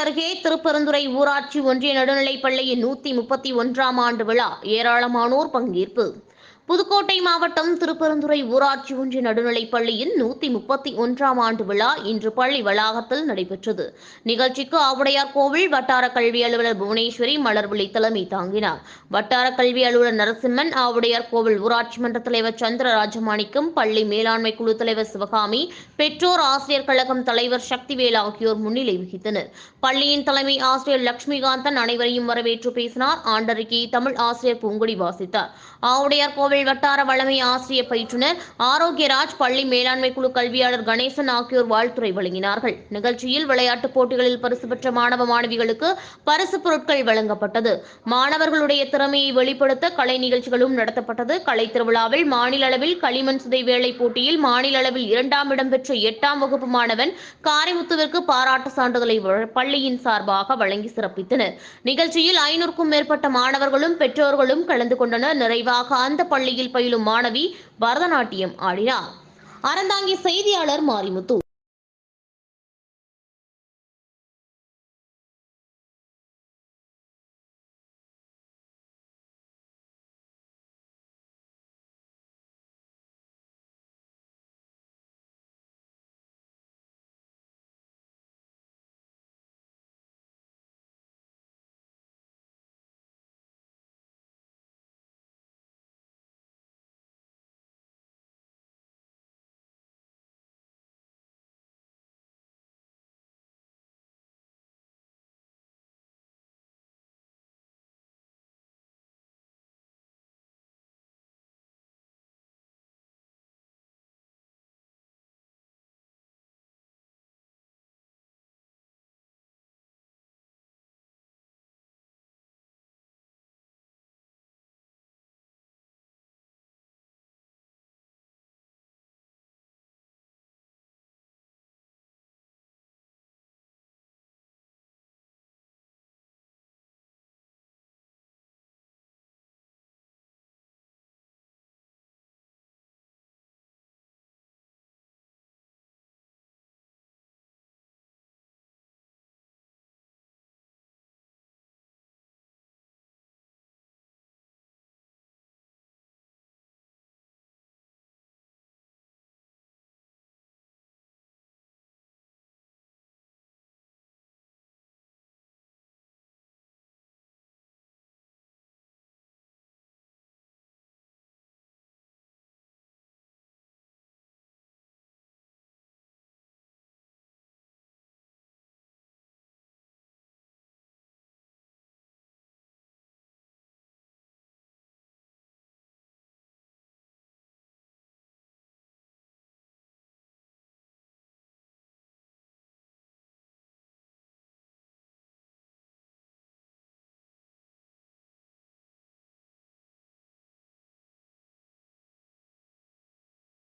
அருகே திருப்பெருந்துறை ஊராட்சி ஒன்றிய நடுநிலைப் பள்ளியின் நூத்தி முப்பத்தி ஒன்றாம் ஆண்டு விழா ஏராளமானோர் பங்கேற்பு. புதுக்கோட்டை மாவட்டம் திருப்பெருந்துறை ஊராட்சி ஒன்றிய நடுநிலைப் பள்ளியின் நூத்தி முப்பத்தி ஒன்றாம் ஆண்டு விழா இன்று பள்ளி வளாகத்தில் நடைபெற்றது. நிகழ்ச்சிக்கு ஆவுடையார் கோவில் வட்டார கல்வி அலுவலர் புவனேஸ்வரி மலர்விழி தலைமை தாங்கினார். வட்டார கல்வி அலுவலர் நரசிம்மன் ஆவுடையார் கோவில் ஊராட்சி மன்ற தலைவர் சந்திர ராஜமாணிக்கம் பள்ளி மேலாண்மை குழு தலைவர் சிவகாமி பெற்றோர் ஆசிரியர் கழகம் தலைவர் சக்திவேல் ஆகியோர் முன்னிலை வகித்தனர். பள்ளியின் தலைமை ஆசிரியர் லட்சுமிகாந்தன் அனைவரையும் வரவேற்று பேசினார். ஆண்டறிக்கையை தமிழ் ஆசிரியர் பூங்குடி வாசித்தார். ஆவுடையார் கோவில் வட்டார வளமை ஆசிரியர் பயிற்றுனர் ஆரோக்கியராஜ் பள்ளி மேலாண்மை குழு கல்வியாளர் கணேசன் ஆகியோர் வாழ்த்துறை வழங்கினார்கள். நிகழ்ச்சியில் விளையாட்டுப் போட்டிகளில் பரிசு பெற்ற மாணவ மாணவிகளுக்கு பரிசு பொருட்கள் வழங்கப்பட்டது. மாணவர்களுடைய திறமையை வெளிப்படுத்த கலை நிகழ்ச்சிகளும் நடத்தப்பட்டது. கலை திருவிழாவில் மாநில அளவில் களிமண் சுதை வேலை போட்டியில் மாநில அளவில் இரண்டாம் இடம் பெற்ற எட்டாம் வகுப்பு மாணவன் காரைமுத்துவிற்கு பாராட்டு சான்றிதழை பள்ளியின் சார்பாக வழங்கி சிறப்பித்தனர். நிகழ்ச்சியில் ஐநூறுக்கும் மேற்பட்ட மாணவர்களும் பெற்றோர்களும் கலந்து கொண்டனர். நிறைவாக அந்த பள்ளி பள்ளியில் பயிலும் மாணவி பரதநாட்டியம் ஆடினார். அறந்தாங்கி செய்தியாளர் மாரிமுத்து.